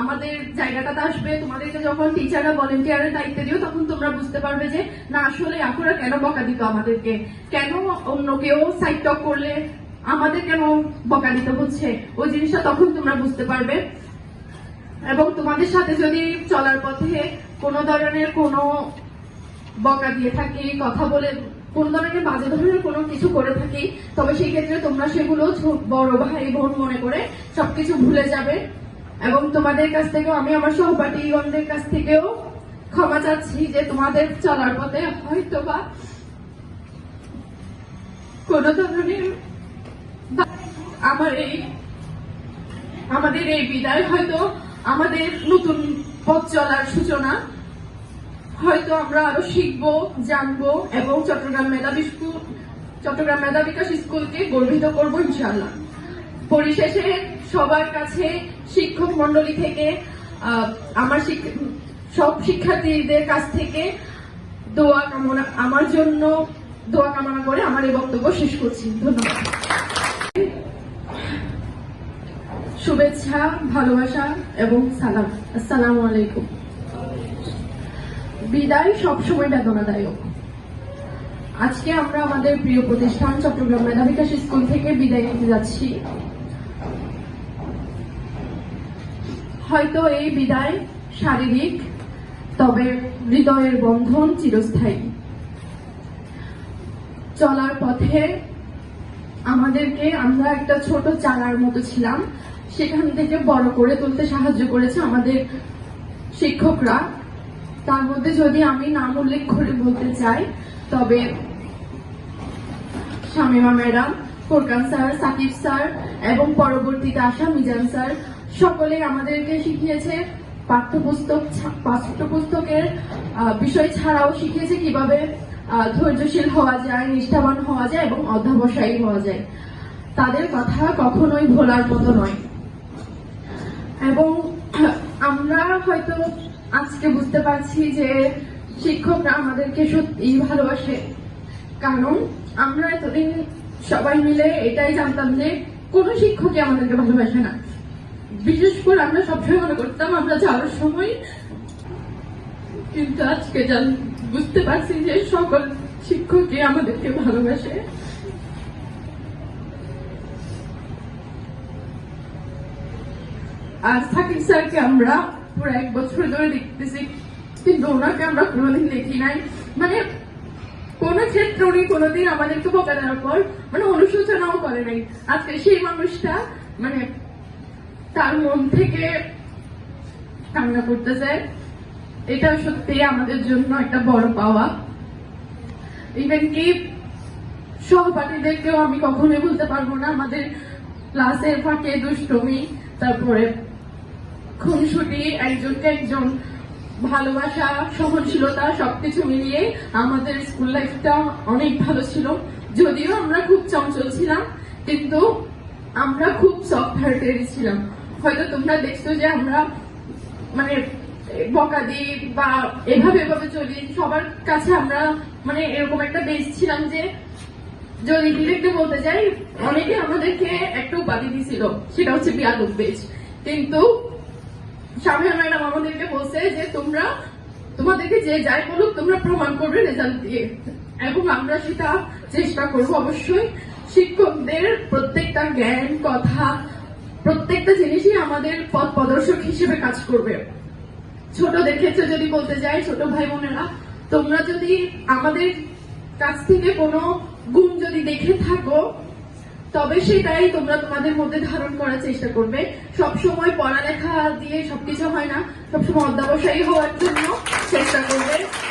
আমাদের জায়গাটাতে আসবে, তোমাদেরকে যখন টিচাররা ভলেন্টিয়ারের দায়িত্ব দিও তখন তোমরা বুঝতে পারবে যে, না, আসলে আপুরা কেন বকা দিত আমাদেরকে? কেন অন্য কেউ সাইড টক করলে আমাদের কেন বকা দিতে হচ্ছে ওই জিনিসটা তখন তোমরা বুঝতে পারবে। এবং তোমাদের সাথে যদি চলার পথে কোনো ধরনের কোনো বকা দিয়ে থাকি, কথা বলে, কোন ধরনের বাজে ধরনের কোনো কিছু করে থাকি, তবে সেই ক্ষেত্রে তোমরা সেগুলো বড় ভাই বোন মনে করে সবকিছু ভুলে যাবে। এবং তোমাদের কাছ থেকেও, আমি আমার সহপাঠীগণদের কাছ থেকেও ক্ষমা চাচ্ছি যে তোমাদের চলার পথে হয়তো বা কোনো ধরনের আমার এই, আমাদের এই বিদায় হয়তো আমাদের নতুন পথ চলার সূচনা। হয়তো আমরা আরও শিখব, জানব এবং চট্টগ্রাম মেধাবী স্কুল চট্টগ্রাম মেধা বিকাশ স্কুলকে গর্বিত করব ইনশাল্লাহ পরিশেষে সবার কাছে শিক্ষক মন্ডলী থেকে আমার সব শিক্ষার্থীদের কাছ থেকে দোয়া কামনা, আমার জন্য দোয়া কামনা করে আমার এই বক্তব্য শেষ করছি। ধন্যবাদ। শুভেচ্ছা, ভালোবাসা এবং সালাম। আসসালামু আলাইকুম। বিদায় সবসময় বেদনাদায়ক। আজকে আমরা আমাদের প্রিয় প্রতিষ্ঠান চট্টগ্রাম মেধা বিকাশ স্কুল থেকে বিদায় নিতে যাচ্ছি। হয়তো এই বিদায় শারীরিক, তবে হৃদয়ের বন্ধন চিরস্থায়ী। চলার পথে আমাদেরকে আমরা একটা ছোট চালার মতো ছিলাম। সেখান থেকে বড় করে তুলতে সাহায্য করেছে আমাদের শিক্ষকরা। তার মধ্যে যদি আমি নাম উল্লেখ করে বলতে চাই, তবে Shamima madam, Forkan sir, Shakib sir এবং পরবর্তীতে আসা মিজান স্যার সকলেই আমাদেরকে শিখিয়েছে পাঠ্যপুস্তক, পাঠ্যপুস্তকের বিষয় ছাড়াও শিখিয়েছে কীভাবে ধৈর্যশীল হওয়া যায়, নিষ্ঠাবান হওয়া যায় এবং অধ্যাবসায়ী হওয়া যায়। তাদের কথা কখনোই ভোলার মতো নয়। এবং আমরা হয়তো আজকে বুঝতে পারছি যে শিক্ষকরা আমাদেরকে সত্যি ভালোবাসে। কারণ আমরা এতদিন সবাই মিলে এটাই জানতাম যে কোনো শিক্ষকই আমাদেরকে ভালোবাসে না। বিশেষ করে আমরা সবসময় মনে করতাম, আমরা যাওয়ার সময় কিন্তু আজকে জান বুঝতে পারছি যে সকল শিক্ষকই আমাদেরকে ভালোবাসে। আর সাকিব স্যারকে আমরা পুরো এক বছর ধরে দেখতেছি, কিন্তু ওনাকে আমরা কোনোদিন দেখি নাই। মানে কোন ক্ষেত্রে উনি কোনোদিন আমাদেরকে বকা দেওয়ার পর মানে অনুশোচনাও করে নাই। আজকে সেই মানুষটা মানে তার মন থেকে কান্না করতেছে। এটা সত্যি আমাদের জন্য একটা বড় পাওয়া। ইভেন কি সহপাঠীদেরকেও আমি কখনোই বলতে পারব না, আমাদের ক্লাসের ফাঁকে দুষ্টমি, তারপরে খুনসুটি, একজনকে একজন ভালোবাসা, সহনশীলতা, সবকিছু মিলিয়ে আমাদের স্কুল লাইফটা অনেক ভালো ছিল। যদিও আমরা খুব চঞ্চল ছিলাম, কিন্তু আমরা খুব সফট হার্টেড ছিলাম। হয়তো তোমরা দেখছ যে আমরা মানে বকা দিই বা এভাবে এভাবে চলি। সবার কাছে আমরা মানে এরকম একটা বেস ছিলাম যে যদি ডিরেক্টে বলতে যাই অনেকে আমাদেরকে একটা উপাধি দিছিল, সেটা হচ্ছে বিয়াদব বেজ কিন্তু সামিয়া ম্যাডাম আমাদেরকে বলছে যে তোমরা, তোমাদেরকে যে যাই বলুক, তোমরা প্রমাণ করবে রেজাল্ট দিয়ে। এবং আমরা সেটা চেষ্টা করব অবশ্যই। শিক্ষকদের প্রত্যেকটা জ্ঞান, কথা প্রত্যেকটা জিনিসই আমাদের পথ প্রদর্শক হিসেবে কাজ করবে। ছোটদের ক্ষেত্রে যদি বলতে যাই, ছোট ভাই বোনেরা, তোমরা যদি আমাদের কাছ থেকে কোনো গুণ যদি দেখে থাকো, তবে সেটাই তোমরা তোমাদের মধ্যে ধারণ করার চেষ্টা করবে। সব সময় পড়ালেখা দিয়ে সবকিছু হয় না, সবসময় অধ্যাবসায়ী হওয়ার জন্য চেষ্টা করবে।